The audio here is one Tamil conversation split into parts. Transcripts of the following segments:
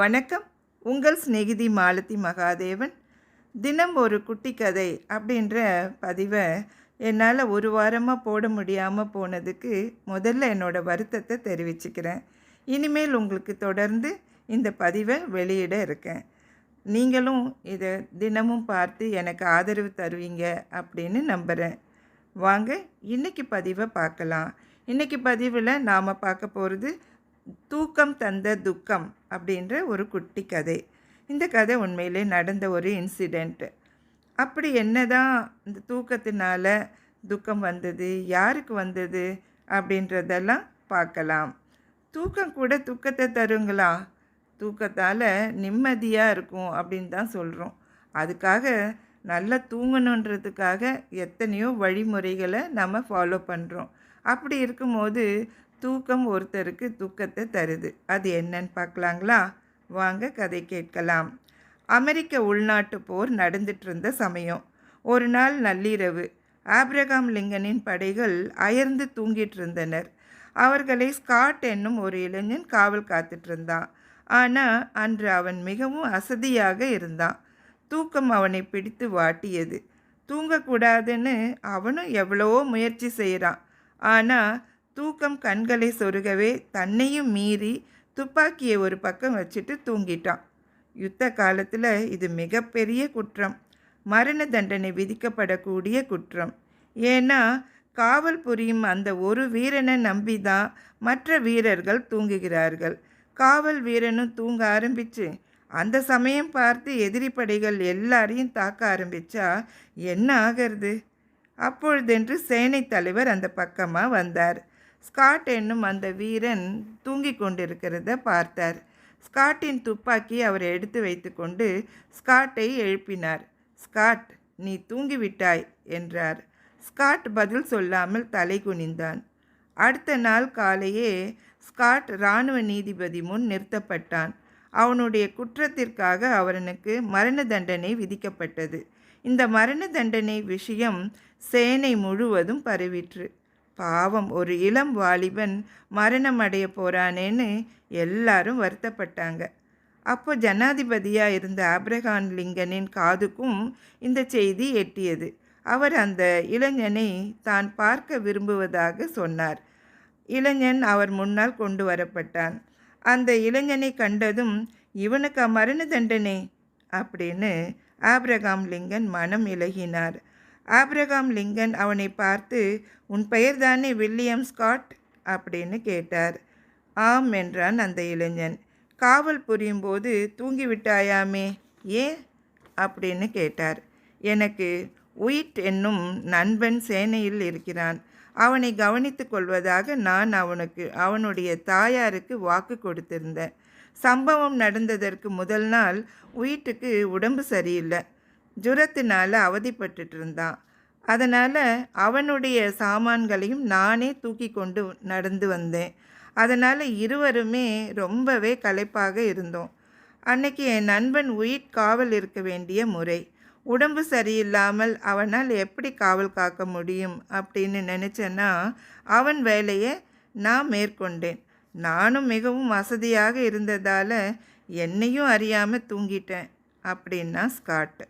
வணக்கம். உங்கள் சிநேகிதி மாலதி மகாதேவன். தினம் ஒரு குட்டி கதை அப்படின்ற பதிவை என்னால் ஒரு வாரமாக போட முடியாமல் போனதுக்கு முதல்ல என்னோட வருத்தத்தை தெரிவிச்சுக்கிறேன். இனிமேல் உங்களுக்கு தொடர்ந்து இந்த பதிவை வெளியிட இருக்கேன். நீங்களும் இதை தினமும் பார்த்து எனக்கு ஆதரவு தருவீங்க அப்படின்னு நம்புகிறேன் வாங்க இன்னைக்கு பதிவை பார்க்கலாம். இன்றைக்கி பதிவில் நாம் பார்க்க போகிறது தூக்கம் தந்த துக்கம் அப்படின்ற ஒரு குட்டி கதை. இந்த கதை உண்மையிலே நடந்த ஒரு இன்சிடெண்ட்டு அப்படி என்ன தான் இந்த தூக்கத்தினால துக்கம் வந்தது யாருக்கு வந்தது அப்படின்றதெல்லாம் பார்க்கலாம். தூக்கம் கூட துக்கத்தை தருங்களா? தூக்கத்தால் நிம்மதியாக இருக்கும் அப்படின்னு தான் சொல்கிறோம் அதுக்காக நல்லா தூங்கணுன்றதுக்காக எத்தனையோ வழிமுறைகளை நம்ம ஃபாலோ பண்ணுறோம் அப்படி இருக்கும்போது தூக்கம் ஒருத்தருக்கு துக்கத்தை தருது. அது என்னன்னு பார்க்கலாங்களா? வாங்க கதை கேட்கலாம். அமெரிக்க உள்நாட்டு போர் நடந்துட்டு இருந்த சமயம். ஒரு நாள் நள்ளிரவு. ஆப்ரகாம் லிங்கனின் படைகள் அயர்ந்து தூங்கிட்டு இருந்தனர் அவர்களை ஸ்காட் என்னும் ஒரு இளைஞன் காவல் காத்துட்டு இருந்தான் ஆனால் அன்று அவன் மிகவும் அசதியாக இருந்தான். தூக்கம் அவனை பிடித்து வாட்டியது. தூங்கக்கூடாதுன்னு அவனும் எவ்வளவோ முயற்சி செய்கிறான் ஆனால் தூக்கம் கண்களை சொருகவே தன்னையும் மீறி துப்பாக்கியை ஒரு பக்கம் வச்சுட்டு தூங்கிட்டான். யுத்த காலத்தில் இது மிகப்பெரிய குற்றம். மரண தண்டனை விதிக்கப்படக்கூடிய குற்றம். ஏன்னா காவல் புரியும் அந்த ஒரு வீரனை நம்பி தான் மற்ற வீரர்கள் தூங்குகிறார்கள். காவல் வீரனும் தூங்க ஆரம்பித்து அந்த சமயம் பார்த்து எதிரி படைகள் எல்லாரையும் தாக்க ஆரம்பித்தா என்ன ஆகிறது? அப்பொழுதென்று சேனை தலைவர் அந்த பக்கமாக வந்தார். ஸ்காட் என்னும் அந்த வீரன் தூங்கி கொண்டிருக்கிறத பார்த்தார். ஸ்காட்டின் துப்பாக்கி அவர் எடுத்து வைத்துக்கொண்டு ஸ்காட்டை எழுப்பினார். ஸ்காட் நீ தூங்கிவிட்டாய் என்றார். ஸ்காட் பதில் சொல்லாமல் தலை குனிந்தான். அடுத்த நாள் காலையே ஸ்காட் இராணுவ நீதிபதி முன் நிறுத்தப்பட்டான். அவனுடைய குற்றத்திற்காக அவனுக்கு மரண தண்டனை விதிக்கப்பட்டது. இந்த மரண தண்டனை விஷயம் சேனை முழுவதும் பரவிற்று. பாவம் ஒரு இளம் வாலிபன் மரணம் அடைய போகிறானேன்னு எல்லாரும் வருத்தப்பட்டாங்க. அப்போ ஜனாதிபதியாக இருந்த ஆப்ரஹான் லிங்கனின் காதுக்கும் இந்த செய்தி எட்டியது. அவர் அந்த இளைஞனை தான் பார்க்க விரும்புவதாக சொன்னார். இளைஞன் அவர் முன்னால் கொண்டு வரப்பட்டான். அந்த இளைஞனை கண்டதும் இவனுக்கு மரண தண்டனை? அப்படின்னு ஆப்ரகாம் லிங்கன் மனம் இலகினார். ஆப்ரகாம் லிங்கன் அவனை பார்த்து உன் பெயர்தானே வில்லியம் ஸ்காட்? அப்படின்னு கேட்டார். ஆம் என்றான் அந்த இளைஞன். காவல் புரியும் போது தூங்கிவிட்டாயாமே ஏன்? அப்படின்னு கேட்டார். எனக்கு உயிட் என்னும் நண்பன் சேனையில் இருக்கிறான். அவனை கவனித்து கொள்வதாக நான் அவனுக்கு அவனுடைய தாயாருக்கு வாக்கு கொடுத்திருந்தேன். சம்பவம் நடந்ததற்கு முதல் நாள் உயிட்டுக்கு உடம்பு சரியில்லை. ஜுரத்தினால் அவதிப்பட்டுட்டு இருந்தான் அதனால் அவனுடைய சாமான்களையும் நானே தூக்கி கொண்டு நடந்து வந்தேன். அதனால் இருவருமே ரொம்பவே களைப்பாக இருந்தோம். அன்னைக்கு என் நண்பன் உயிர் காவல் இருக்க வேண்டிய முறை. உடம்பு சரியில்லாமல் அவனால் எப்படி காவல் காக்க முடியும் அப்படின்னு நினச்சேன்னா அவன் வேலையை நான் மேற்கொண்டேன். நானும் மிகவும் வசதியாக இருந்ததால் என்னையும் அறியாமல் தூங்கிட்டேன் அப்படின்னா ஸ்காட்.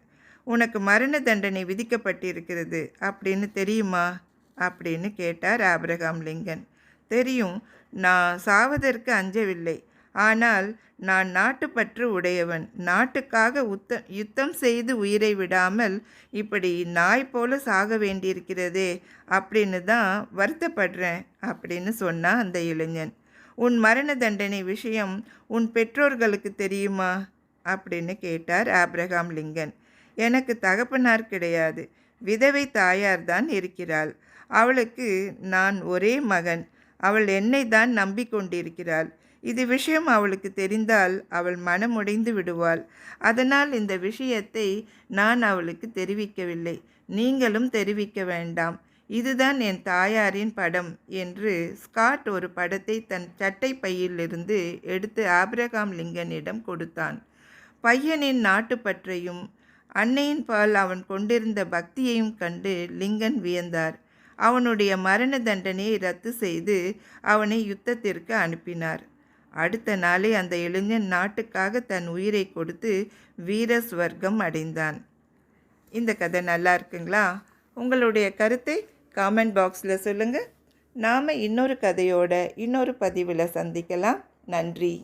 உனக்கு மரண தண்டனை விதிக்கப்பட்டிருக்கிறது. அப்படின்னு தெரியுமா? அப்படின்னு கேட்டார் ஆப்ரகாம் லிங்கன். தெரியும் நான் சாவதற்கு அஞ்சவில்லை. ஆனால் நான் நாட்டுப்பற்று உடையவன். நாட்டுக்காக உத்த யுத்தம் செய்து உயிரை விடாமல் இப்படி நாய் போல சாக வேண்டியிருக்கிறதே அப்படின்னு தான் வருத்தப்படுறேன் அப்படின்னு சொன்னான் அந்த இளைஞன். உன் மரண தண்டனை விஷயம் உன் பெற்றோர்களுக்கு தெரியுமா? அப்படின்னு கேட்டார் ஆப்ரஹாம் லிங்கன். எனக்கு தகப்பனார் கிடையாது. விதவை தாயார்தான் இருக்கிறாள். அவளுக்கு நான் ஒரே மகன். அவள் என்னை தான் நம்பிக்கொண்டிருக்கிறாள். இது விஷயம் அவளுக்கு தெரிந்தால் அவள் மனமுடைந்து விடுவாள். அதனால் இந்த விஷயத்தை நான் அவளுக்கு தெரிவிக்கவில்லை. நீங்களும் தெரிவிக்க வேண்டாம். இதுதான் என் தாயாரின் படம் என்று ஸ்காட் ஒரு படத்தை தன் சட்டை பையிலிருந்து எடுத்து ஆப்ரகாம் லிங்கனிடம் கொடுத்தான். பையனின் நாட்டுப்பற்றையும் அன்னையின் பால் அவன் கொண்டிருந்த பக்தியையும் கண்டு லிங்கன் வியந்தார். அவனுடைய மரண தண்டனையை ரத்து செய்து அவனை யுத்தத்திற்கு அனுப்பினார். அடுத்த நாளே அந்த இளைஞன் நாட்டுக்காக தன் உயிரை கொடுத்து வீர ஸ்வர்க்கம் அடைந்தான். இந்த கதை நல்லா இருக்குங்களா? உங்களுடைய கருத்தை காமெண்ட் பாக்ஸில் சொல்லுங்கள் நாம் இன்னொரு கதையோட இன்னொரு பதிவில் சந்திக்கலாம். நன்றி.